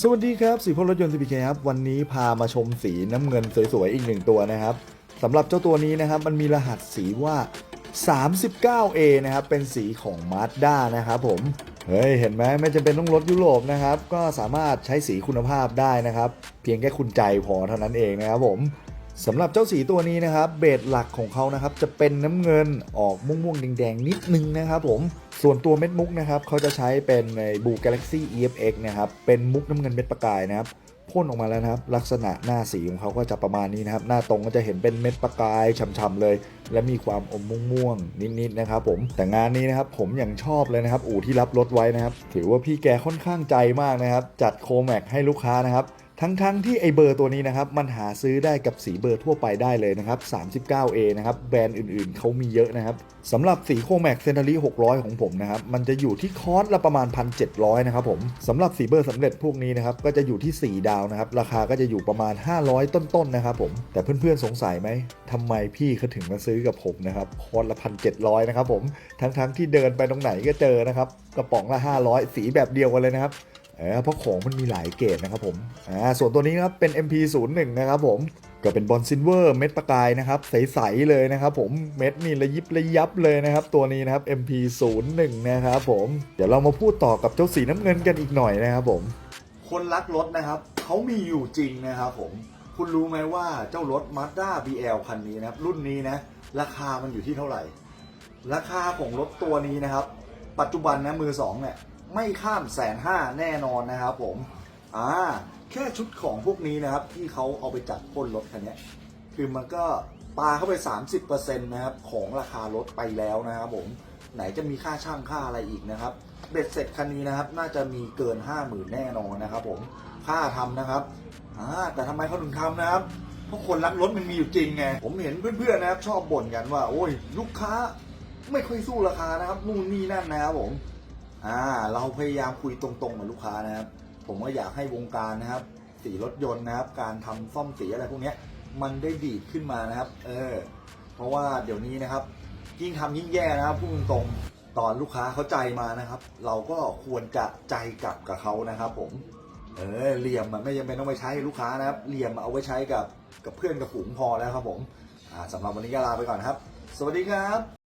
สวัสดีครับสีพลรถยนต์ CPK ครับวันนี้พามาชมสีน้ำเงินสวยๆอีกหนึ่งตัวนะครับสำหรับเจ้าตัวนี้นะครับมันมีรหัสสีว่า 39A นะครับเป็นสีของ Mazda นะครับผมเฮ้ยเห็นไหมไม่จำเป็นต้องรถยุโรปนะครับ ก็สามารถใช้สีคุณภาพได้นะครับ เพียงแค่คุณใจพอเท่านั้นเองนะครับผม สำหรับเจ้าสีตัวนี้นะครับเบสหลักของเขานะครับจะเป็นน้ำเงินออกม่วงๆแดงๆ นิดนึงนะครับผมส่วนตัวเม็ดมุกนะครับเขาจะใช้เป็นในบู Galaxy EFX นะครับเป็นมุกน้ำเงินเม็ดประกายนะครับพ่นออกมาแล้วนะครับลักษณะหน้าสีของเขาก็จะประมาณนี้นะครับ หน้าตรงก็จะเห็นเป็นเม็ดประกายฉ่ำๆเลย และมีความอมม่วงๆนิดๆนะครับผมแต่งานนี้นะครับผมอย่างชอบเลยนะครับ อู่ที่รับรถไว้นะครับ ถือว่าพี่แกค่อนข้างใจมากนะครับ จัดโคแม็กให้ลูกค้านะครับ ทั้งๆที่ไอเบอร์ตัวนี้นะครับมันหาซื้อได้กับสีเบอร์ทั่วไปได้เลยนะครับ 39A นะครับแบรนด์อื่นๆเขามีเยอะนะครับสำหรับสีโคแม็กเซนทารี600 ของผมนะครับมันจะอยู่ที่คอร์สละประมาณ 1,700 นะครับผมสำหรับสีเบอร์สำเร็จพวกนี้นะครับก็จะอยู่ที่ 4 ดาวนะครับราคาก็จะอยู่ประมาณ 500 ต้นๆนะครับผมแต่เพื่อนๆสงสัยไหมทำไมพี่เขาถึงมาซื้อกับผมนะครับคอร์สละ1,700 นะครับผมทั้งๆที่เดินไปตรงไหนก็เจอนะครับกระป๋องละ 500 สีแบบเดียวกันเลยนะครับ เออเพราะของมันมีหลายเกรดนะครับผมอ่าส่วนตัวนี้นะครับเป็น MP01 นะครับผมก็เป็นบอลซิลเวอร์เม็ดประกายนะครับใสๆเลยนะครับผมเม็ดนี่ระยิบระยับเลยนะครับตัวนี้นะครับ MP01 นะครับผมเดี๋ยวเรามาพูดต่อกับเจ้าสีน้ำเงินกันอีกหน่อยนะครับผมคนรักรถนะครับเขามีอยู่จริงนะครับผมคุณรู้ไหมว่าเจ้ารถ Mazda BL คันนี้นะครับรุ่นนี้นะราคามันอยู่ที่เท่าไหร่ ราคาของรถตัวนี้นะครับ ปัจจุบันนะมือสองเนี่ย ไม่ข้ามแสนห้าแน่นอนนะครับผม อ่า แค่ชุดของพวกนี้นะครับ ที่เขาเอาไปจัดพ่นรถคันนี้คือมันก็ปาเข้าไป 30%นะครับของราคารถไปแล้วนะครับผม ไหนจะมีค่าช่างค่าอะไรอีกนะครับ เบ็ดเสร็จคันนี้นะครับ น่าจะมีเกิน 5 0,000 แน่นอนนะครับ ผม ค่าทำนะครับ อ่า แต่ทำไมเขาถึงทำนะครับ เพราะคนรักรถมันมีอยู่จริงไง ผมเห็นเพื่อนๆนะครับ ชอบบ่นกันว่า โอ้ย ลูกค้าไม่ค่อยสู้ราคานะครับ นู่นนี่นั่นนะครับผม อ่าเราพยายามคุยตรงๆกับลูกค้านะครับ ผมก็อยากให้วงการนะครับ สีรถยนต์นะครับ การทำซ่อมสีอะไรพวกนี้มันได้ดีดขึ้นมานะครับ เออ เพราะว่าเดี๋ยวนี้นะครับ ยิ่งทำยิ่งแย่นะครับพูดตรงตอนลูกค้าเขาใจมานะครับ เราก็ควรจะใจกลับกับเขานะครับ ผม เออเหลี่ยมมันไม่จำเป็นต้องไปใช้ให้ลูกค้านะครับเหลี่ยมเอาไว้ใช้กับกับเพื่อนกับฝูงพอแล้วครับ ผม อ่าสำหรับวันนี้ก็ลาไปก่อนครับ สวัสดีครับ